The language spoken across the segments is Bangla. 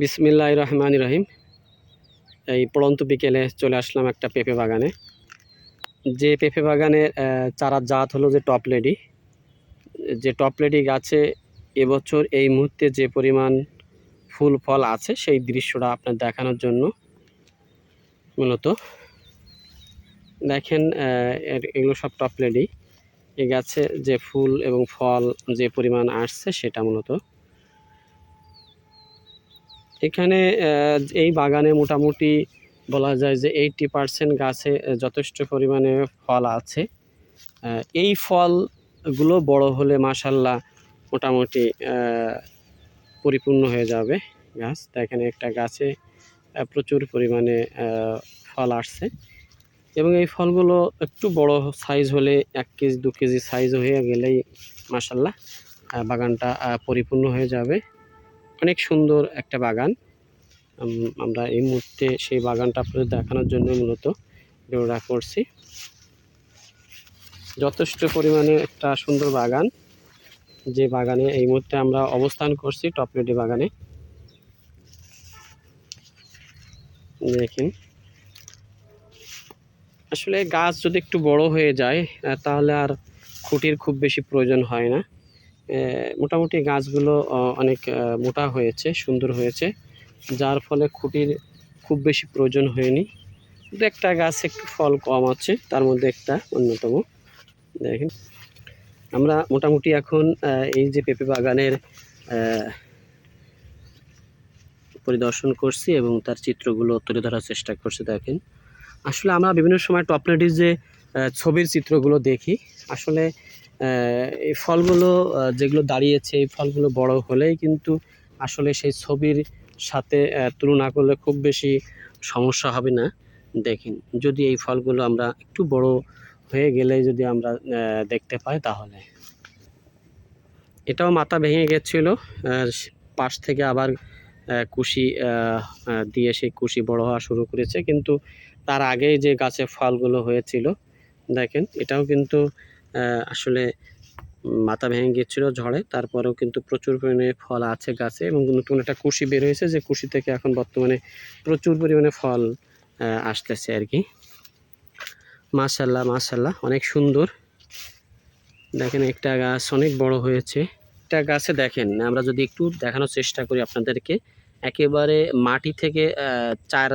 বিসমিল্লাহ রহমান রহিম। এই পড়ন্ত বিকেলে চলে আসলাম একটা পেঁপে বাগানে। যে পেঁপে বাগানের চারার জাত হলো যে টপ লেডি। যে টপ লেডি গাছে এবছর এই মুহূর্তে যে পরিমাণ ফুল, ফল আছে, সেই দৃশ্যটা আপনার দেখানোর জন্য মূলত। দেখেন এগুলো সব টপ লেডি। এই গাছে যে ফুল এবং ফল যে পরিমাণ আসছে, সেটা মূলত এখানে এই বাগানে মোটামুটি বলা যায় যে এইটটি পার্সেন্ট গাছে যথেষ্ট পরিমাণে ফল আছে। এই ফলগুলো বড় হলে মাসাল্লাহ মোটামুটি পরিপূর্ণ হয়ে যাবে গাছ। তা এখানে একটা গাছে প্রচুর পরিমাণে ফল আসছে। এবং এই ফলগুলো একটু বড় সাইজ হলে, এক কেজি, দু কেজি সাইজ হয়ে গেলেই মাসাল্লাহ বাগানটা পরিপূর্ণ হয়ে যাবে। অনেক সুন্দর একটা বাগান। আমরা এই মুহূর্তে সেই বাগানটা আপনাদের দেখানোর জন্য মূলত ভিডিওটা করছি। যথেষ্ট পরিমাণে একটা সুন্দর বাগান। যে বাগানে এই মুহূর্তে আমরা অবস্থান করছি টপলেটি বাগানে। দেখেন। আসলে গাছ যদি একটু বড় হয়ে যায় তাহলে আর খুঁটির খুব বেশি প্রয়োজন হয় না। মোটামুটি গাছগুলো অনেক মোটা হয়েছে, সুন্দর হয়েছে, যার ফলে খুঁটির খুব বেশি প্রয়োজন হয়নি। দু একটা গাছ একটু ফল কম আছে, তার মধ্যে একটা অন্যতম। দেখেন, আমরা মোটামুটি এখন এই যে পেঁপে বাগানের পরিদর্শন করছি এবং তার চিত্রগুলো তুলে ধরার চেষ্টা করছি, দেখেন। আসলে আমরা বিভিন্ন সময় টপলেটির যে ছবির চিত্রগুলো দেখি। আসলে এই ফলগুলো যেগুলো দাঁড়িয়েছে, এই ফলগুলো বড় হলেই কিন্তু আসলে সেই ছবির সাথে তুলনা করলে খুব বেশি সমস্যা হবে না। দেখেন, যদি এই ফলগুলো আমরা একটু বড় হয়ে গেলে যদি আমরা দেখতে পাই তাহলে। এটাও মাথা ভেঙে গেছিল পাশ থেকে আবার কুশি দিয়ে সেই কুশি বড় হওয়া শুরু করেছে। কিন্তু তার আগেই যে গাছে ফলগুলো হয়েছিল, দেখেন, এটাও কিন্তু আসলে মাথা ভেঙে গিয়েছিল ঝড়ে, তারপরেও কিন্তু প্রচুর পরিমাণে ফল আছে গাছে এবং নতুন একটা কুশি বের হয়েছে, যে কুশি থেকে এখন বর্তমানে প্রচুর পরিমাণে ফল আসতেছে আর কি। মাশাল্লাহ মাশাল্লাহ অনেক সুন্দর। দেখেন একটা গাছ অনেক বড় হয়েছে। একটা গাছে দেখেন, আমরা যদি একটু দেখানোর চেষ্টা করি আপনাদেরকে, একেবারে মাটি থেকে চার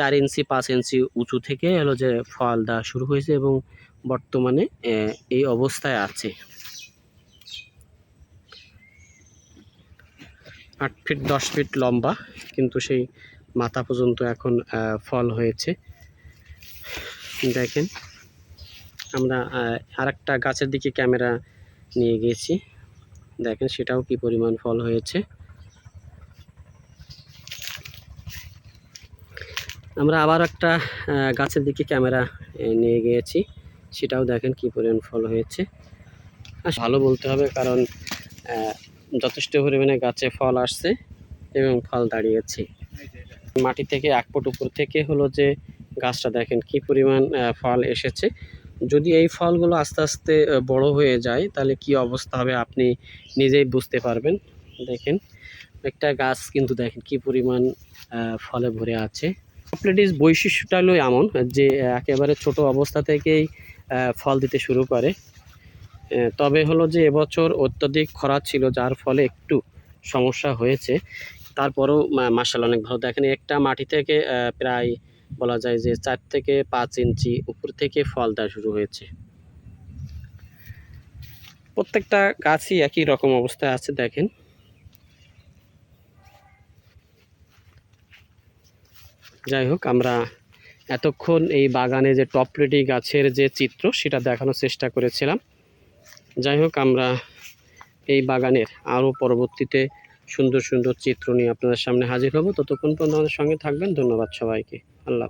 চার ইঞ্চি, পাঁচ ইঞ্চি উঁচু থেকে হলো যে ফল দেওয়া শুরু হয়েছে এবং বর্তমানে এই অবস্থায় আছে। আট ফিট, দশ ফিট লম্বা, কিন্তু সেই মাথা পর্যন্ত এখন ফল হয়েছে। দেখেন, আমরা আর একটা গাছের দিকে ক্যামেরা নিয়ে গিয়েছি দেখেন সেটাও কি পরিমাণ ফল হয়েছে। আমরা আবার একটা গাছের দিকে ক্যামেরা নিয়ে গিয়েছি। সেটাও দেখেন কি পরিমাণ ফল হয়েছে। ভালো বলতে হবে কারণ যথেষ্ট পরিমাণে গাছে ফল আসছে এবং ফল দাঁড়িয়েছে। মাটি থেকে এক ফুট উপর থেকে হলো যে গাছটা দেখেন কি পরিমাণ ফল এসেছে। যদি এই ফলগুলো আস্তে আস্তে বড় হয়ে যায়, তাহলে কি অবস্থা হবে আপনি নিজেই বুঝতে পারবেন। দেখেন, একটা গাছ কিন্তু দেখেন কি পরিমাণ ফলে ভরে আছে। চকলেটিস বৈশিষ্ট্যটা হলো এমন যে একেবারে ছোট অবস্থা থেকেই ফল দিতে শুরু করে। তবে হলো যে, এবছর অত্যধিক খরা ছিল, যার ফলে একটু সমস্যা হয়েছে। তারপরেও মার্শাল অনেক ভালো। দেখেন, একটা মাটি থেকে প্রায় বলা যায় যে, চার থেকে পাঁচ ইঞ্চি উপর থেকে ফল দেওয়া শুরু হয়েছে। প্রত্যেকটা গাছই একই রকম অবস্থায় আছে, দেখেন। যাই হোক, আমরা এতক্ষণ এই বাগানে যে টপলেটি গাছের যে চিত্র, সেটা দেখানোর চেষ্টা করেছিলাম। যাই হোক, আমরা এই বাগানের আরও পরবর্তীতে সুন্দর সুন্দর চিত্র নিয়ে আপনাদের সামনে হাজির হব। ততক্ষণ পর্যন্ত আমাদের সঙ্গে থাকবেন। ধন্যবাদ সবাইকে। আল্লাহ